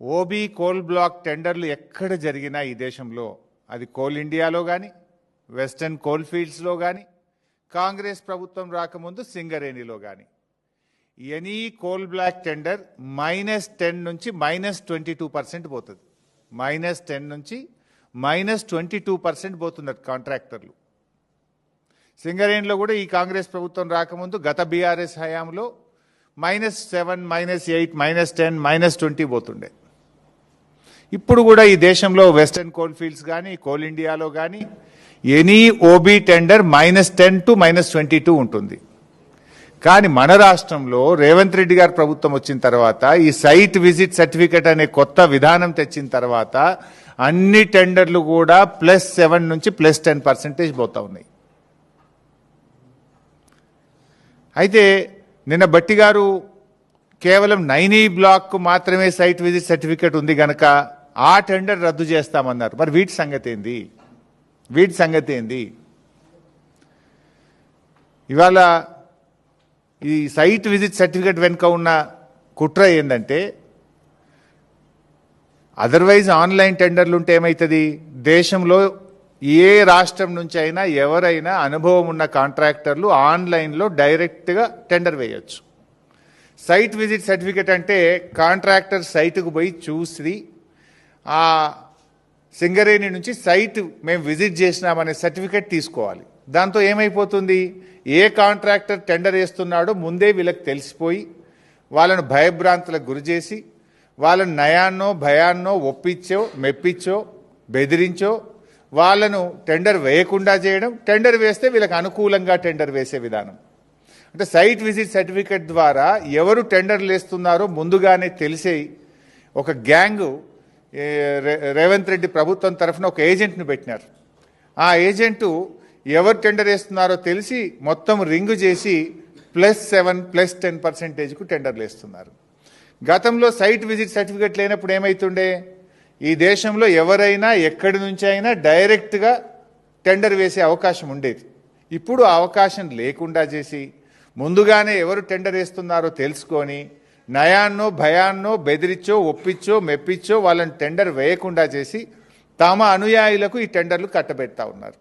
OB coal block టెండర్లు ఎక్కడ జరిగినా ఈ దేశంలో అది కోల్ ఇండియాలో కానీ వెస్టర్న్ కోల్ ఫీల్డ్స్లో కానీ కాంగ్రెస్ ప్రభుత్వం రాకముందు సింగరేణిలో కానీ any coal block tender minus ten నుంచి మైనస్ ట్వంటీ టూ పర్సెంట్ పోతుంది. మైనస్ టెన్ నుంచి మైనస్ ట్వంటీ టూ పర్సెంట్ పోతున్నారు కాంట్రాక్టర్లు. సింగరేణిలో కూడా ఈ కాంగ్రెస్ ప్రభుత్వం రాకముందు గత బీఆర్ఎస్ హయాంలో minus seven minus eight minus ten minus twenty పోతుండే. ఇప్పుడు కూడా ఈ దేశంలో వెస్టర్న్ కోల్ ఫీల్డ్స్ కానీ కోల్ ఇండియాలో కానీ any OB tender minus ten to minus twenty two ఉంటుంది. కానీ మన రాష్ట్రంలో రేవంత్ రెడ్డి గారు ప్రభుత్వం వచ్చిన తర్వాత ఈ సైట్ విజిట్ సర్టిఫికెట్ అనే కొత్త విధానం తెచ్చిన తర్వాత అన్ని టెండర్లు కూడా ప్లస్ సెవెన్ నుంచి ప్లస్ టెన్ పర్సెంటేజ్ పోతా ఉన్నాయి. అయితే నిన్న బట్టి గారు కేవలం నైనీ బ్లాక్ మాత్రమే సైట్ విజిట్ సర్టిఫికెట్ ఉంది గనక ఆ టెండర్ రద్దు చేస్తామన్నారు. మరి వీటి సంగతి ఏంది? వీటి సంగతి ఏంది? ఇవాళ ఈ సైట్ విజిట్ సర్టిఫికెట్ వెనుక ఉన్న కుట్ర ఏంటంటే అదర్వైజ్ ఆన్లైన్ టెండర్లు ఉంటే ఏమవుతుంది దేశంలో ఏ రాష్ట్రం నుంచి అయినా ఎవరైనా అనుభవం ఉన్న కాంట్రాక్టర్లు ఆన్లైన్లో డైరెక్ట్గా టెండర్ వేయచ్చు. సైట్ విజిట్ సర్టిఫికేట్ అంటే కాంట్రాక్టర్ సైట్కు పోయి చూసి ఆ సింగరేణి నుంచి సైట్ మేము విజిట్ చేసినామనే సర్టిఫికెట్ తీసుకోవాలి. దాంతో ఏమైపోతుంది? ఏ కాంట్రాక్టర్ టెండర్ వేస్తున్నాడో ముందే వీళ్ళకి తెలిసిపోయి వాళ్ళను భయభ్రాంతులకు గురి చేసి వాళ్ళని నయాన్నో భయాన్నో ఒప్పించో మెప్పించో బెదిరించో వాళ్ళను టెండర్ వేయకుండా చేయడం టెండర్ వేస్తే వీళ్ళకి అనుకూలంగా టెండర్ వేసే విధానం. అంటే సైట్ విజిట్ సర్టిఫికెట్ ద్వారా ఎవరు టెండర్లు వేస్తున్నారో ముందుగానే తెలిసే ఒక గ్యాంగు రేవంత్ రెడ్డి ప్రభుత్వం తరఫున ఒక ఏజెంట్ను పెట్టినారు. ఆ ఏజెంటు ఎవరు టెండర్ వేస్తున్నారో తెలిసి మొత్తం రింగు చేసి ప్లస్ సెవెన్ ప్లస్ టెన్ పర్సెంటేజ్కు టెండర్లు వేస్తున్నారు. గతంలో సైట్ విజిట్ సర్టిఫికెట్ లేనప్పుడు ఏమవుతుండే ఈ దేశంలో ఎవరైనా ఎక్కడి నుంచి అయినా డైరెక్ట్గా టెండర్ వేసే అవకాశం ఉండేది. ఇప్పుడు అవకాశం లేకుండా చేసి ముందుగానే ఎవరు టెండర్ వేస్తున్నారో తెలుసుకొని నయాన్నో భయాన్నో బెదిరించో ఒప్పించో మెప్పించో వాళ్ళని టెండర్ వేయకుండా చేసి తమ అనుయాయులకు ఈ టెండర్లు కట్టబెడతా ఉన్నారు.